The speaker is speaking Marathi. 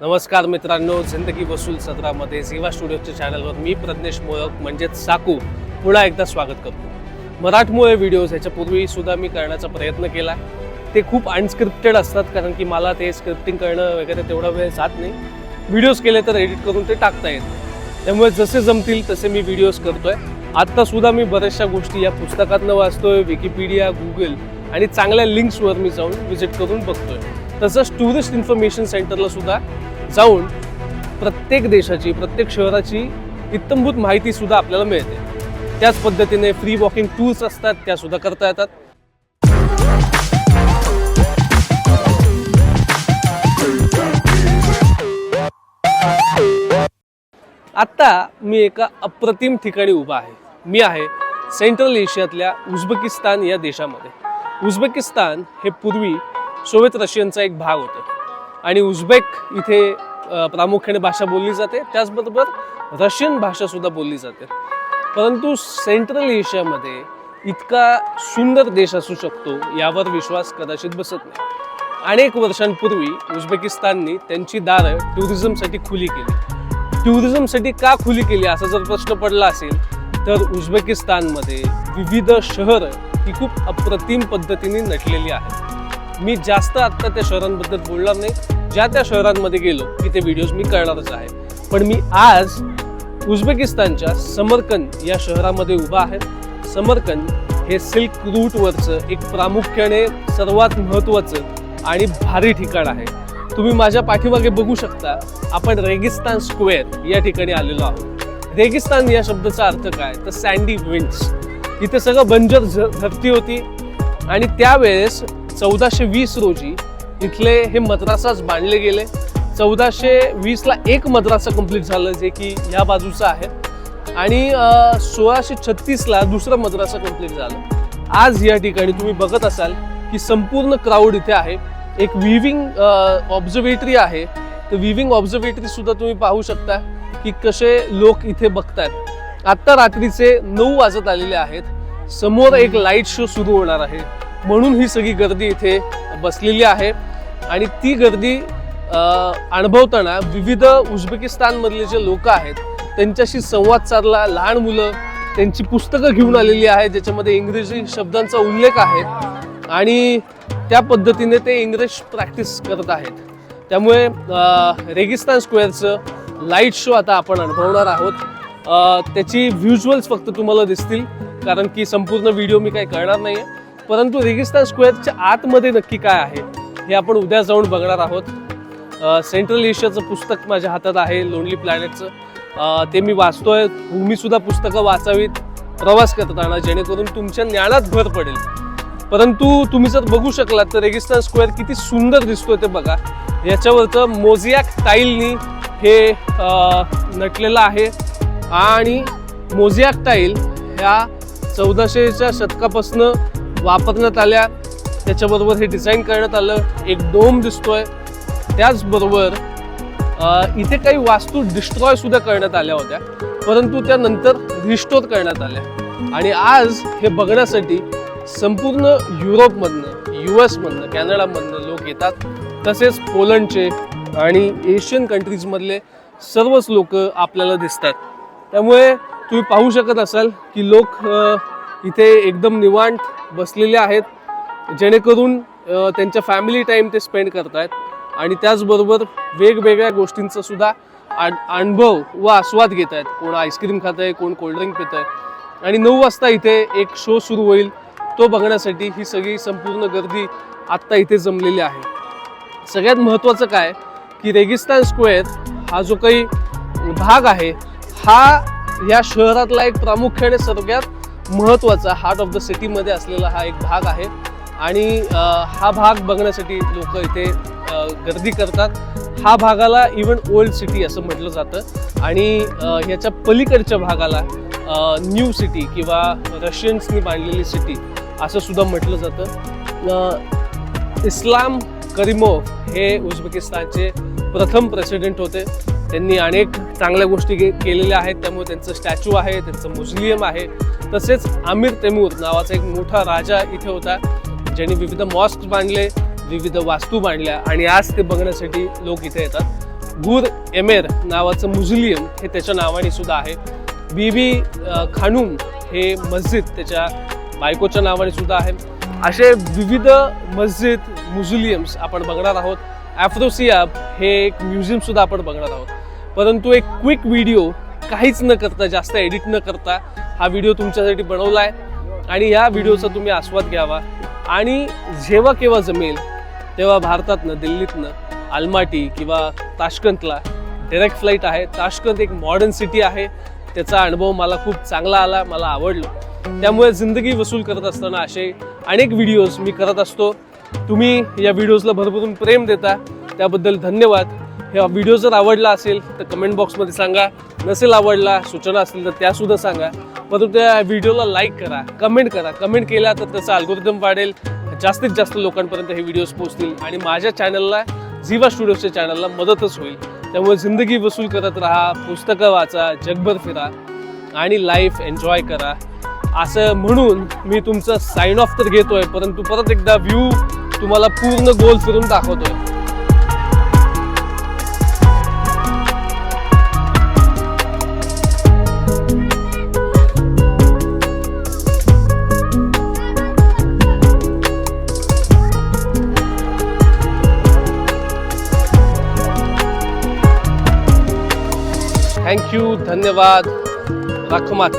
नमस्कार मित्रांनो जिंदगी वसूल सत्रामध्ये सेवा स्टुडिओच्या चॅनलवर मी प्रज्ञेश मोयक म्हणजेच साकू पुन्हा एकदा स्वागत करतो. मराठमोळे व्हिडिओज ह्याच्यापूर्वी सुद्धा मी करण्याचा प्रयत्न केला. ते खूप अनस्क्रिप्टेड असतात कारण की मला ते स्क्रिप्टिंग करणं वगैरे तेवढा वेळ जात नाही. व्हिडिओज केले तर एडिट करून ते टाकता येत त्यामुळे जसे जमतील तसे मी व्हिडिओज करतोय. आहे आत्तासुद्धा मी बऱ्याचशा गोष्टी या पुस्तकातनं वाचतोय विकिपीडिया गुगल आणि चांगल्या लिंक्सवर मी जाऊन व्हिजिट करून बघतोय. तसंच टुरिस्ट इन्फॉर्मेशन सेंटरला सुद्धा जाऊन प्रत्येक देशाची प्रत्येक शहराची इत्तमभूत माहितीसुद्धा आपल्याला मिळते. त्याच पद्धतीने फ्री वॉकिंग टूर्स असतात त्यासुद्धा करता येतात. आत्ता मी एका अप्रतिम ठिकाणी उभा आहे. मी आहे सेंट्रल एशियातल्या उझबेकिस्तान या देशामध्ये. उझबेकिस्तान हे पूर्वी सोवियत रशियनचा एक भाग होतो. आणि उझबेक इथे प्रामुख्याने भाषा बोलली जाते. त्याचबरोबर रशियन भाषासुद्धा बोलली जाते. परंतु सेंट्रल एशियामध्ये इतका सुंदर देश असू शकतो यावर विश्वास कदाचित बसत नाही. अनेक वर्षांपूर्वी उझबेकिस्ताननी त्यांची दारं टुरिझमसाठी खुली केली. टुरिझमसाठी का खुली केली असा जर प्रश्न पडला असेल तर उझबेकिस्तानमध्ये विविध शहरं ही खूप अप्रतिम पद्धतीने नटलेली आहेत. मी जास्त आत्ता त्या शहरांबद्दल बोलणार नाही. ज्या त्या शहरांमध्ये गेलो की ते व्हिडिओज मी करणारच आहे. पण मी आज उझबेकिस्तानच्या समरकंद या शहरामध्ये उभा आहे. समरकंद हे सिल्क रूटवरचं एक प्रामुख्याने सर्वात महत्त्वाचं आणि भारी ठिकाण आहे. तुम्ही माझ्या पाठीमागे बघू शकता आपण रेगिस्तान स्क्वेअर या ठिकाणी आलेलो आहोत. रेगिस्तान या शब्दाचा अर्थ काय? तर सँडी विंड्स इथे सगळं बंजर झ- धरती होती. आणि त्यावेळेस चौदाशे वीस रोजी इथले हे मद्रासाच बांधले गेले. चौदाशे वीसला एक मद्रासा कंप्लीट झालं जे की ह्या बाजूचं आहे. आणि सोळाशे छत्तीसला दुसरं मद्रासा कंप्लीट झालं. आज या ठिकाणी तुम्ही बघत असाल की संपूर्ण क्राऊड इथे आहे. एक विविंग ऑब्झर्वेटरी आहे. तर विविंग ऑब्झर्वेटरी सुद्धा तुम्ही पाहू शकता की कसे लोक इथे बघतात आत्ता रात्रीचे नऊ वाजत आलेले आहेत. समोर एक लाइट शो सुरू होणार आहे. म्हणून ही सगळी गर्दी इथे बसलेली आहे. आणि ती गर्दी अनुभवताना विविध उझबेकिस्तानमधले जे लोक आहेत त्यांच्याशी संवाद साधला. लहान मुलं त्यांची पुस्तकं घेऊन आलेली आहेत ज्याच्यामध्ये इंग्रजी शब्दांचा उल्लेख आहे. आणि त्या पद्धतीने ते इंग्रज प्रॅक्टिस करत आहेत. त्यामुळे रेगिस्तान स्क्वेअरचं लाइट शो आता आपण अनुभवणार आहोत. त्याची व्हिज्युअल्स फक्त तुम्हाला दिसतील कारण की संपूर्ण व्हिडिओ मी काही करणार नाही आहे परंतु रेगिस्तान स्क्वेअरच्या आतमध्ये नक्की काय आहे हे आपण उद्या जाऊन बघणार आहोत. सेंट्रल एशियाचं पुस्तक माझ्या हातात आहे लोनली प्लॅनेटचं. ते मी वाचतोय तुम्ही सुद्धा पुस्तकं वाचावीत प्रवास करताना जेणेकरून तुमच्या ज्ञानात भर पडेल. परंतु तुम्ही जर बघू शकलात तर रेगिस्तान स्क्वेअर किती सुंदर दिसतोय ते बघा. याच्यावरचं मोझियाक टाईलनी हे नटलेलं आहे. आणि मोझियाक टाईल ह्या चौदाशेच्या शतकापासून वापरण्यात आल्या. त्याच्याबरोबर हे डिझाईन करण्यात आलं. एक डोम दिसतोय. त्याचबरोबर इथे काही वास्तू डिस्ट्रॉय सुद्धा करण्यात आल्या होत्या. परंतु त्यानंतर रिस्टोर करण्यात आल्या. आणि आज हे बघण्यासाठी संपूर्ण युरोपमधनं यू एसमधनं कॅनडामधनं लोक येतात. तसेच पोलंडचे आणि एशियन कंट्रीजमधले सर्वच लोक आपल्याला दिसतात. त्यामुळे तुम्ही पाहू शकत असाल की लोक इथे एकदम निवांत बसलेले आहेत जेणेकरून त्यांच्या फॅमिली टाईम ते स्पेंड करतायत. आणि त्याचबरोबर वेगवेगळ्या गोष्टींचा सुद्धा अनुभव व आस्वाद घेत आहेत कोण आईस्क्रीम खात आहे कोण कोल्ड्रिंक पित आहे आणि नऊ वाजता इथे एक शो सुरू होईल. तो बघण्यासाठी ही सगळी संपूर्ण गर्दी आत्ता इथे जमलेली आहे. सगळ्यात महत्त्वाचं काय? की रेगिस्तान स्क्वेअर हा जो काही भाग आहे हा या शहरातला एक प्रामुख्याने सगळ्यात महत्त्वाचा हार्ट ऑफ द सिटीमध्ये असलेला हा एक भाग आहे. आणि हा भाग बघण्यासाठी लोक इथे गर्दी करतात. हा भागाला इवन ओल्ड सिटी असं म्हटलं जातं. आणि ह्याच्या पलीकडच्या भागाला न्यू सिटी किंवा रशियन्सनी बांधलेली सिटी असं सुद्धा म्हटलं जातं. इस्लाम करिमोव हे उझबेकिस्तानचे प्रथम प्रेसिडेंट होते. त्यांनी अनेक चांगल्या गोष्टी के- केलेल्या आहेत त्यामुळे त्यांचं स्टॅच्यू आहे त्यांचं म्युझियम आहे. तसेच आमिर तेमूर नावाचा एक मोठा राजा इथे होता ज्यांनी विविध मॉस्क बांधले विविध वास्तू बांधल्या आणि आज ते बघण्यासाठी लोक इथे येतात. गुर एमेर नावाचं मुझलियम हे त्याच्या नावाने सुद्धा आहे. बीबी खानूम हे मस्जिद त्याच्या बायकोच्या नावाने सुद्धा आहे. असे विविध मस्जिद मुझलियम्स आपण बघणार आहोत. ॲफ्रोसियाब हे एक म्युझियम सुद्धा आपण बघणार आहोत. परंतु एक क्विक व्हिडिओ काहीच न करता जास्त एडिट न करता हा व्हिडिओ तुमच्यासाठी बनवला आहे. आणि या व्हिडिओचा तुम्ही आस्वाद घ्यावा. आणि जेव्हा केव्हा जमेल तेव्हा भारतातनं दिल्लीतनं आलमाटी किंवा ताशकंतला डायरेक्ट फ्लाईट आहे. ताशकंत एक मॉडर्न सिटी आहे. त्याचा अनुभव मला खूप चांगला आला मला आवडलं. त्यामुळे जिंदगी वसूल करत असताना असे अनेक व्हिडिओज मी करत असतो. तुम्ही या व्हिडिओजला भरभरून प्रेम देता. त्याबद्दल धन्यवाद. हा व्हिडिओ जर आवडला असेल तर कमेंट बॉक्समध्ये सांगा. नसेल आवडला सूचना असतील तर त्यासुद्धा सांगा. परंतु त्या व्हिडिओला लाईक करा कमेंट करा. कमेंट केला तर त्याचा अल्गोरिदम वाढेल. जास्तीत जास्त लोकांपर्यंत हे व्हिडिओज पोहोचतील. आणि माझ्या चॅनलला झिवा स्टुडिओच्या चॅनलला मदतच होईल. त्यामुळे जिंदगी वसूल करत राहा पुस्तकं वाचा जगभर फिरा आणि लाईफ एन्जॉय करा. असं म्हणून मी तुमचं साईन ऑफ तर घेतोय परंतु परत एकदा व्ह्यू तुम्हाला पूर्ण गोल फिरून दाखवतोय. थँक्यू धन्यवाद. राखमात